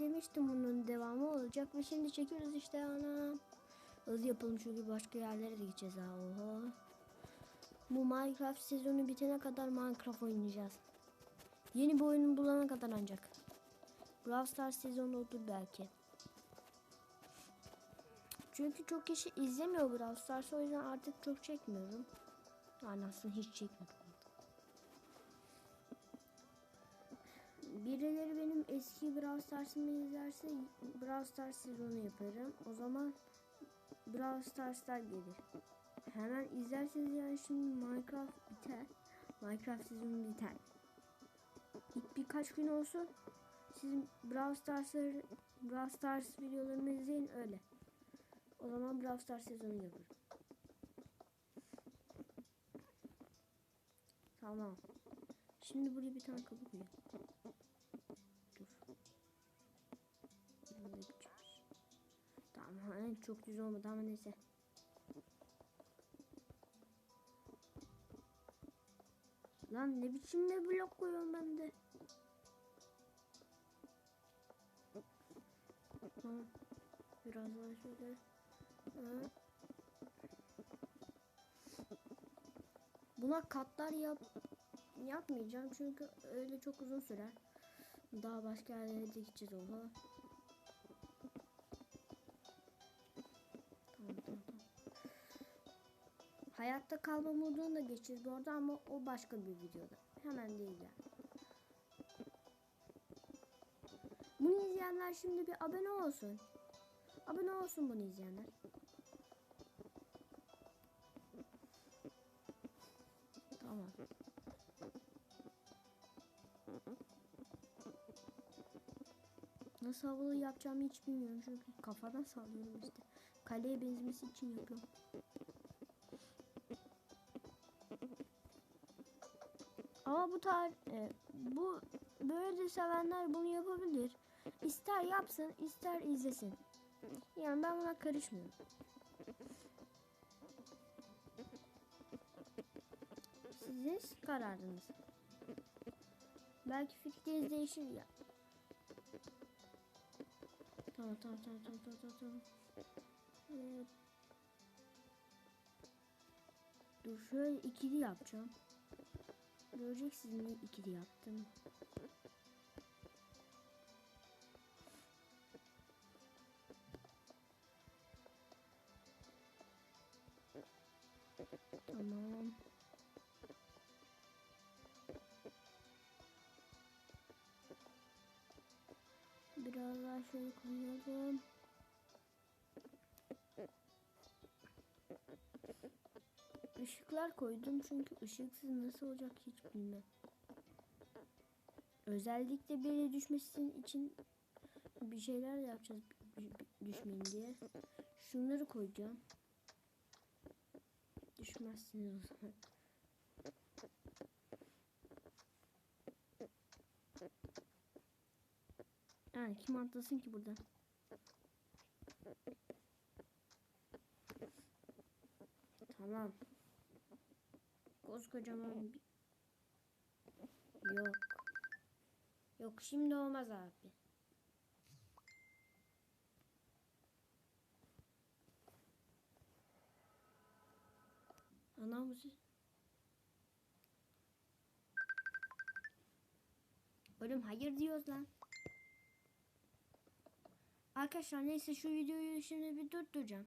demiştim bunun devamı olacak ve şimdi çekiyoruz işte ana. Hızlı yapalım çünkü başka yerlere de gideceğiz ha. Oha. Bu Minecraft sezonu bitene kadar Minecraft oynayacağız. Yeni bir oyunu bulana kadar ancak. Brawl Stars sezonu olur belki. Çünkü çok kişi izlemiyor Brawl Stars o yüzden artık çok çekmiyorum. Yani aslında hiç çekmiyorum. Birileri benim eski Brawl Stars'ımı izlerse Brawl Stars sezonu yaparım. O zaman Brawl Stars'lar gelir. Hemen izlerseniz yani şimdi Minecraft biter. Minecraft sezonu biter. İlk birkaç gün olsun. Siz Brawl Stars'ları Brawl Stars videolarımı izleyin öyle. O zaman Brawl Stars sezonu yaparım. Tamam. Şimdi buraya bir tane kapı koyayım. Hani çok düz olmadı ama neyse. Lan ne biçim bir blok koyuyorum ben de. Biraz daha şöyle. Buna katlar yap yapmayacağım çünkü öyle çok uzun sürer. Daha başka yerlere de gideceğiz oha. Hayatta kalma modunu da geçeceğiz bu arada ama o başka bir videoda. Hemen değil yani. Bunu izleyenler şimdi bir abone olsun. Abone olsun bunu izleyenler. Tamam. Nasıl havalı yapacağımı hiç bilmiyorum çünkü kafadan sallıyorum işte. Kaleye benzemesi için yapıyorum. Ama bu tar e, bu böyle de sevenler bunu yapabilir. İster yapsın, ister izlesin. Yani ben buna karışmıyorum. Sizin kararınız. Belki fikriniz değişir ya. Tamam tamam tamam tamam tamam tamam. Evet. Dur şöyle ikili yapacağım. Göreceksiniz ikili yaptım. Tamam. Biraz daha şöyle koyalım. Işıklar koydum çünkü ışıksız nasıl olacak hiç bilmem. Özellikle biri düşmesin için bir şeyler yapacağız düşmeyin diye. Şunları koyacağım. Düşmezsiniz o zaman. Yani kim atlasın ki buradan? Tamam. Koskocaman bir... Yok. Yok şimdi olmaz abi. Anam ses- Oğlum hayır diyoruz lan. Arkadaşlar neyse şu videoyu şimdi bir durduracağım.